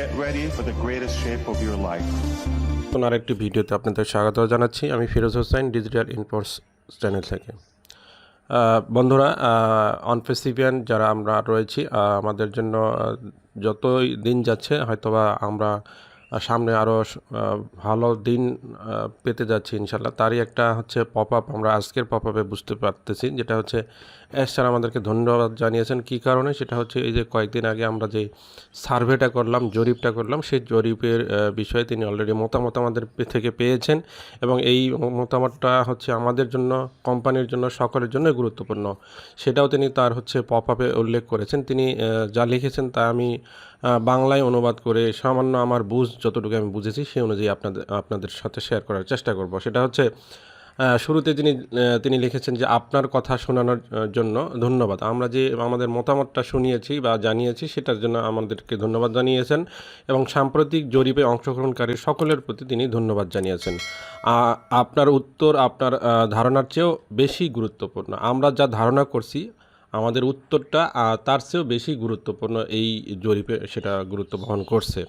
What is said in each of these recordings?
Get ready for the greatest shape of your life. ভিডিওতে আপনাদের স্বাগত জানাচ্ছি। আমি Firoz Hossain digital inforce channel থেকে। বন্ধুরা অনফেসিভিয়ান যারা আমরা রয়েছি আমাদের জন্য যতই দিন যাচ্ছে, হয়তোবা আমরা সামনে আরও ভালো দিন পেতে যাচ্ছি ইনশাল্লাহ তারই একটা হচ্ছে পপ আপ আমরা আজকের পপ আপে বুঝতে পারতেছি, যেটা হচ্ছে এস স্যার আমাদেরকে ধন্যবাদ জানিয়েছেন। কী কারণে? সেটা হচ্ছে এই যে কয়েকদিন আগে আমরা যে সার্ভেটা করলাম, জরিপটা করলাম, সেই জরিপের বিষয়ে তিনি অলরেডি মতামত আমাদের থেকে পেয়েছেন এবং এই মতামতটা হচ্ছে আমাদের জন্য, কোম্পানির জন্য, সকলের জন্য গুরুত্বপূর্ণ। সেটাও তিনি তার হচ্ছে পপ আপে উল্লেখ করেছেন। তিনি যা লিখেছেন তা আমি বাংলায় অনুবাদ করে সামান্য আমার বুঝ যতটুকু আমি বুঝেছি, সেই অনুযায়ী আপনাদের আপনাদের সাথে শেয়ার করার চেষ্টা করব। সেটা হচ্ছে শুরুতে তিনি তিনি লিখেছেন যে আপনার কথা শোনানোর জন্য ধন্যবাদ। আমরা যে আমাদের মতামতটা শুনিয়েছি বা জানিয়েছি সেটার জন্য আমাদেরকে ধন্যবাদ জানিয়েছেন এবং সাম্প্রতিক জরিপে অংশগ্রহণকারী সকলের প্রতি তিনি ধন্যবাদ জানিয়েছেন। আপনার উত্তর, আপনার ধারণার চেয়েও বেশি গুরুত্বপূর্ণ। আমরা যা ধারণা করছি, আমাদের উত্তরটা তার চেয়েও বেশি গুরুত্বপূর্ণ এই জরিপে সেটা গুরুত্ব বহন করছে।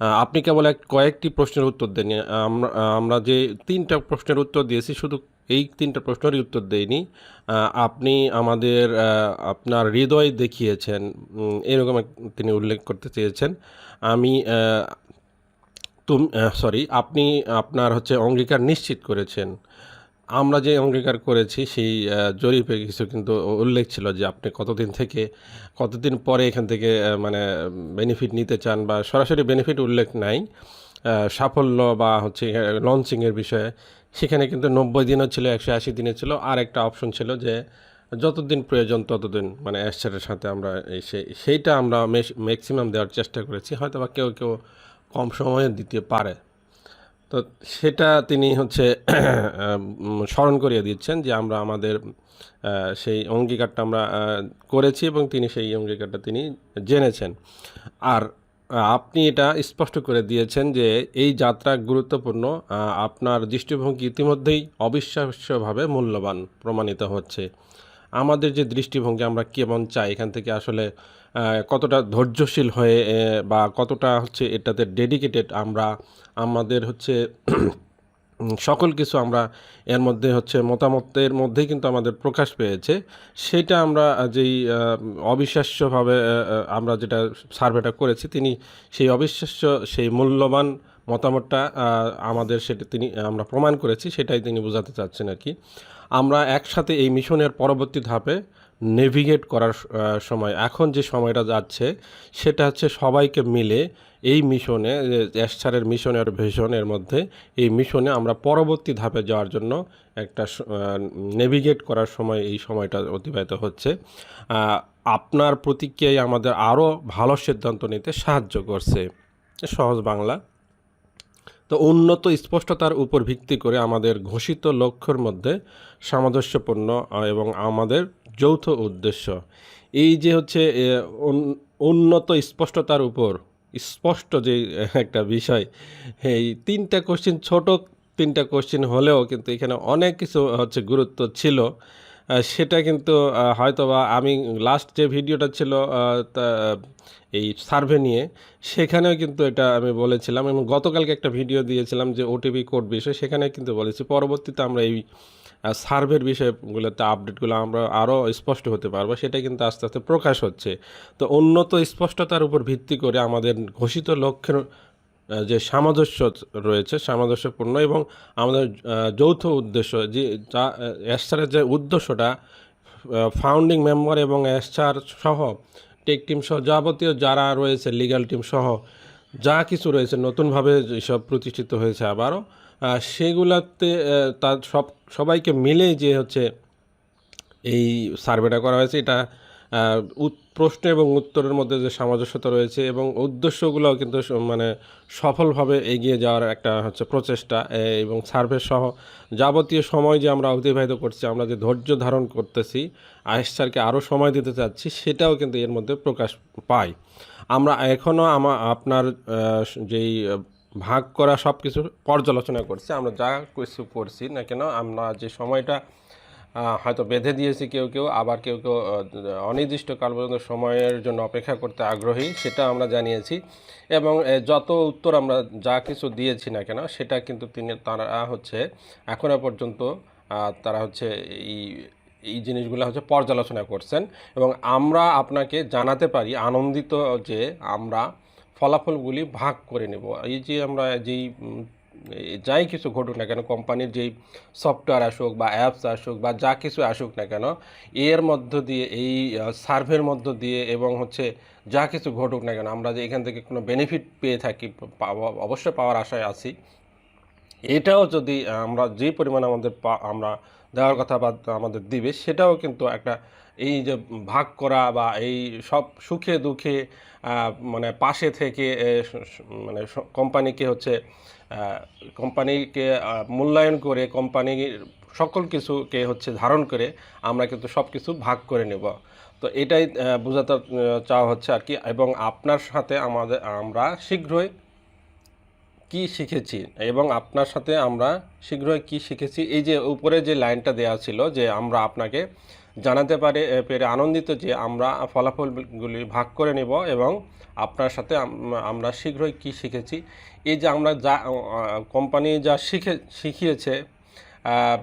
আপনি কেবল এক কয়েকটি প্রশ্নের উত্তর দেননি। আমরা আমরা যে তিনটা প্রশ্নের উত্তর দিয়েছি শুধু এই তিনটা প্রশ্নেরই উত্তর আহ, আপনি আমাদের আপনার হৃদয় দেখিয়েছেন এরকম তিনি উল্লেখ করতে চেয়েছেন। আমি তুম সরি আপনি আপনার হচ্ছে অঙ্গীকার নিশ্চিত করেছেন। আমরা যে অঙ্গীকার করেছি, সেই জরিপে কিছু কিন্তু উল্লেখ ছিল যে আপনি কতদিন থেকে, কতদিন পরে এখান থেকে মানে বেনিফিট নিতে চান বা সরাসরি বেনিফিট উল্লেখ নাই। সাফল্য বা হচ্ছে লঞ্চিংয়ের বিষয়ে সেখানে কিন্তু নব্বই দিনও ছিল, একশো আশি দিনে ছিল। আর একটা অপশন ছিল যে যতদিন প্রয়োজন ততদিন মানে অ্যাসচারের সাথে আমরা সেই সেইটা আমরা ম্যাক্সিমাম দেওয়ার চেষ্টা করেছি। হয়তো বা কেউ কেউ কম সময়ে দিতে পারে। তো সেটা তিনি হচ্ছে স্মরণ করিয়ে দিচ্ছেন যে আমরা আমাদের সেই অঙ্গীকারটা আমরা করেছি এবং তিনি সেই অঙ্গীকারটা তিনি জেনেছেন। আর আপনি এটা স্পষ্ট করে দিয়েছেন যে এই যাত্রা গুরুত্বপূর্ণ আপনার দৃষ্টিভঙ্গি ইতিমধ্যেই অবিশ্বাস্যভাবে মূল্যবান প্রমাণিত হচ্ছে। আমাদের যে দৃষ্টিভঙ্গি আমরা কেমন চাই, এখান থেকে আসলে কতটা ধৈর্যশীল হয়ে বা কতটা হচ্ছে এটাতে ডেডিকেটেড আমরা, আমাদের হচ্ছে সকল কিছু আমরা এর মধ্যে হচ্ছে মতামতের মধ্যেই কিন্তু আমাদের প্রকাশ পেয়েছে। সেটা আমরা যেই অবিশ্বাস্যভাবে আমরা যেটা সার্ভেটা করেছি, তিনি সেই অবিশ্বাস্য, সেই মূল্যবান মতামতটা আমাদের সেটা তিনি, আমরা প্রমাণ করেছি, সেটাই তিনি বোঝাতে চাচ্ছেন আর কি। আমরা একসাথে এই মিশনের পরবর্তী ধাপে নেভিগেট করার সময়। এখন যে সময়টা যাচ্ছে, সেটা হচ্ছে সবাইকে মিলে এই মিশনে অ্যাশারের মিশনের ভিশনের মধ্যে এই মিশনে আমরা পরবর্তী ধাপে যাওয়ার জন্য একটা নেভিগেট করার সময় এই সময়টা অতিবাহিত হচ্ছে। আপনার প্রতিক্রিয়ায় আমাদের আরও ভালো সিদ্ধান্ত নিতে সাহায্য করছে। সহজ বাংলা। তো উন্নত স্পষ্টতার উপর ভিত্তি করে আমাদের ঘোষিত লক্ষ্যের মধ্যে সামঞ্জস্যপূর্ণ এবং আমাদের যৌথ উদ্দেশ্য। এই যে হচ্ছে উন্নত স্পষ্টতার উপর, স্পষ্ট যে একটা বিষয়, এই তিনটা কোশ্চিন ছোট তিনটা কোশ্চিন হলেও কিন্তু এখানে অনেক কিছু হচ্ছে গুরুত্ব ছিল। সেটা কিন্তু হয়তোবা আমি লাস্ট যে ভিডিওটা ছিল এই সার্ভে নিয়ে, সেখানেও কিন্তু এটা আমি বলেছিলাম এবং গতকালকে একটা ভিডিও দিয়েছিলাম যে ওটিপি কোড বিষয় সেখানে কিন্তু বলেছি। পরবর্তীতে আমরা এই সার্ভের বিষয়গুলোতে আপডেটগুলো আমরা আরও স্পষ্ট হতে পারব, সেটা কিন্তু আস্তে আস্তে প্রকাশ হচ্ছে। তো উন্নত স্পষ্টতার উপর ভিত্তি করে আমাদের ঘোষিত লক্ষ্যের যে সামঞ্জস্য রয়েছে, সামঞ্জস্যপূর্ণ এবং আমাদের যৌথ উদ্দেশ্য, যে এসআরের যে উদ্দেশ্যটা ফাউন্ডিং মেম্বার এবং এসআর সহ টেক টিম সহ যাবতীয় যারা রয়েছে লিগ্যাল টিম সহ, যা কিছু রয়েছে, নতুনভাবে সব প্রতিষ্ঠিত হয়েছে আবারও সেগুলাতে তার সব, সবাইকে মিলেই যে হচ্ছে এই সার্ভেটা করা হয়েছে, এটা প্রশ্ন এবং উত্তরের মধ্যে যে সামঞ্জস্যতা রয়েছে এবং উদ্দেশ্যগুলোও কিন্তু মানে সফলভাবে এগিয়ে যাওয়ার একটা হচ্ছে প্রচেষ্টা এবং সার্ভে সহ যাবতীয় সময় যে আমরা অতিবাহিত করছি, আমরা যে ধৈর্য ধারণ করতেছি আয়েস স্যারকে আরও সময় দিতে চাচ্ছি, সেটাও কিন্তু এর মধ্যে প্রকাশ পায়। আমরা এখনও আমা, আপনার যেই ভাগ করা সব কিছু পর্যালোচনা করছি। আমরা যা কিছু করছি না কেন, আমরা যে সময়টা হয়তো বেঁধে দিয়েছি কেউ কেউ, আবার কেউ কেউ অনির্দিষ্টকাল পর্যন্ত সময়ের জন্য অপেক্ষা করতে আগ্রহী, সেটা আমরা জানিয়েছি। এবং যত উত্তর আমরা যা কিছু দিয়েছি না কেন, সেটা কিন্তু তিনি, তারা হচ্ছে, এখনও পর্যন্ত তারা হচ্ছে, এই এই জিনিসগুলো হচ্ছে পর্যালোচনা করছেন। এবং আমরা আপনাকে জানাতে পারি, আনন্দিত যে আমরা ফলাফলগুলি ভাগ করে নেব। এই যে আমরা যেই যাই কিছু ঘটুক না কেন, কোম্পানির যেই সফটওয়্যার আসুক বা অ্যাপস আসুক বা যা কিছু আসুক না কেন, এর মধ্য দিয়ে, এই সার্ভের মধ্য দিয়ে এবং হচ্ছে যা কিছু ঘটুক না কেন, আমরা যে এখান থেকে কোনো বেনিফিট পেয়ে থাকি অবশ্যই পাওয়ার আশায় আছি। এটাও যদি আমরা যে পরিমাণ আমাদের আমরা দেওয়ার কথা বা আমাদের দিবে, সেটাও কিন্তু একটা এই যে ভাগ করা বা এই সব সুখে দুঃখে মানে পাশে থেকে মানে কোম্পানিকে হচ্ছে কোম্পানিকে মূল্যায়ন করে, কোম্পানির সকল কিছুকে হচ্ছে ধারণ করে আমরা কিন্তু সব কিছু ভাগ করে নেব। তো এটাই বোঝাতে চাওয়া হচ্ছে আর কি। এবং আপনার সাথে আমাদের, আমরা শীঘ্রই কি শিখেছি এবং আপনার সাথে আমরা শীঘ্রই কি শিখেছি? এই যে উপরে যে লাইনটা দেওয়া ছিল যে আমরা আপনাকে জানাতে পারে পেরে আনন্দিত যে আমরা ফলাফলগুলি ভাগ করে নেব এবং আপনার সাথে আমরা শীঘ্রই কি শিখেছি। এই যে আমরা যা কোম্পানি যা শিখে, শিখিয়েছে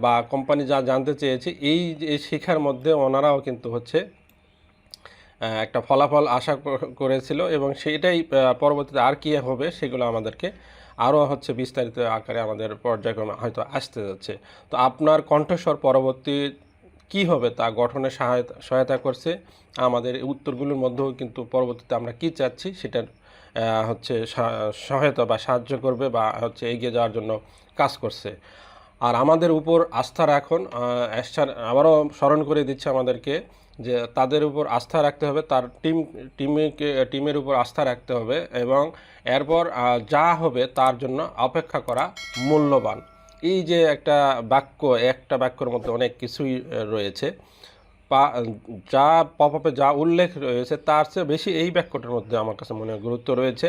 বা কোম্পানি যা জানতে চেয়েছে, এই যে শেখার মধ্যে ওনারাও কিন্তু হচ্ছে একটা ফলাফল আশা কর- করেছিল এবং সেটাই পরবর্তীতে আর কী হবে সেগুলো আমাদেরকে আরও হচ্ছে বিস্তারিত আকারে আমাদের পর্যায়ক্রমে হয়তো আসতে যাচ্ছে। তো আপনার কণ্ঠস্বর পরবর্তী কি হবে তা গঠনে সহায়তা সহায়তা করছে। আমাদের উত্তরগুলোর মধ্যেও কিন্তু পরবর্তীতে আমরা কি চাচ্ছি সেটার হচ্ছে সহায়তা বা সাহায্য করবে বা হচ্ছে এগিয়ে যাওয়ার জন্য কাজ করছে। আর আমাদের উপর আস্থা রাখুন আবারও স্মরণ করে দিচ্ছে আমাদেরকে যে তাদের উপর আস্থা রাখতে হবে, তার টিম, টিমকে, টিমের উপর আস্থা রাখতে হবে এবং এরপর যা হবে তার জন্য অপেক্ষা করা মূল্যবান। এই যে একটা বাক্য, একটা বাক্যের মধ্যে অনেক কিছুই রয়েছে। যা পপ আপে যা উল্লেখ রয়েছে, তার চেয়ে বেশি এই বাক্যটার মধ্যে আমার কাছে মনে গুরুত্ব রয়েছে।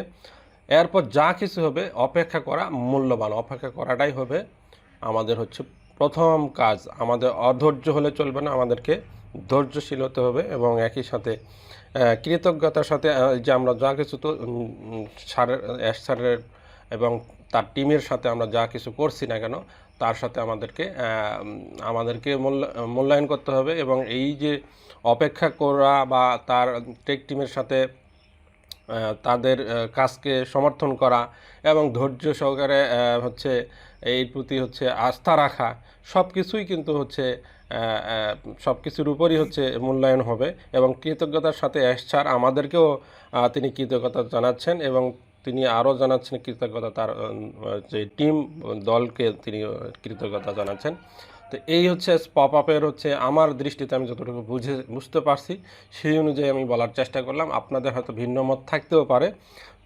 এরপর যা কিছু হবে, অপেক্ষা করা মূল্যবান, অপেক্ষা করাটাই হবে আমাদের হচ্ছে প্রথম কাজ। আমাদের অধৈর্য হলে চলবে না, আমাদেরকে ধৈর্যশীল হতে হবে এবং একই সাথে কৃতজ্ঞতার সাথে যে আমরা যা কিছু তো সারের অ্যাশ স্যারের এবং তার টিমের সাথে আমরা যা কিছু করছি না কেন, তার সাথে আমাদেরকে আমাদেরকে মূল্যা- মূল্যায়ন করতে হবে এবং এই যে অপেক্ষা করা বা তার টেক টিমের সাথে তাদের কাজকে সমর্থন করা এবং ধৈর্য সহকারে হচ্ছে এই প্রতি হচ্ছে আস্থা রাখা সব কিছুই কিন্তু হচ্ছে সব কিছুর উপরই হচ্ছে মূল্যায়ন হবে এবং কৃতজ্ঞতার সাথে এসছার আমাদেরকেও তিনি কৃতজ্ঞতা জানাচ্ছেন এবং তিনি আরও জানাচ্ছেন কৃতজ্ঞতা তার যে টিম দলকে তিনি কৃতজ্ঞতা জানাচ্ছেন। তো এই হচ্ছে পপ আপের হচ্ছে আমার দৃষ্টিতে আমি যতটুকু বুঝে, বুঝতে পারছি, সেই অনুযায়ী আমি বলার চেষ্টা করলাম। আপনাদের হয়তো ভিন্ন মত থাকতেও পারে।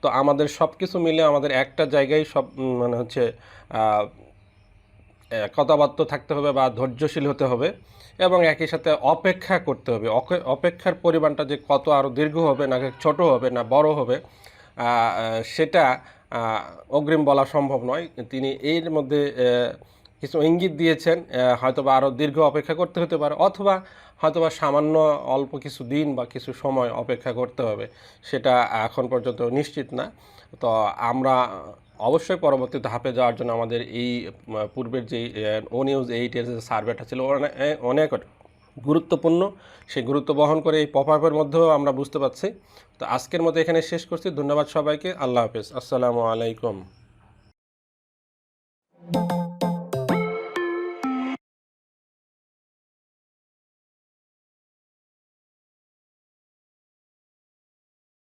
তো আমাদের সব কিছু মিলে আমাদের একটা জায়গায় সব মানে হচ্ছে কথাবার্তা থাকতে হবে বা ধৈর্যশীল হতে হবে এবং একই সাথে অপেক্ষা করতে হবে। অপেক্ষার পরিমাণটা যে কত আরও দীর্ঘ হবে না, ছোট হবে না, বড় হবে সেটা অগ্রিম বলা সম্ভব নয়। তিনি এর মধ্যে কিছু ইঙ্গিত দিয়েছেন হয়তোবা আরও দীর্ঘ অপেক্ষা করতে হতে পারে, অথবা হয়তোবা সামান্য অল্প কিছু দিন বা কিছু সময় অপেক্ষা করতে হবে, সেটা এখন পর্যন্ত নিশ্চিত না। তো আমরা অবশ্যই পরবর্তী ধাপে যাওয়ার জন্য আমাদের এই পূর্বের যে ও নিউজ এইটের যে সার্ভেটা ছিল অনেক গুরুত্বপূর্ণ, সেই গুরুত্ব বহন করে এই পপ আপের মধ্যেও আমরা বুঝতে পারছি। তো আজকের মতো এখানে শেষ করছি। ধন্যবাদ সবাইকে। আল্লাহ হাফেজ। আসসালামু আলাইকুম।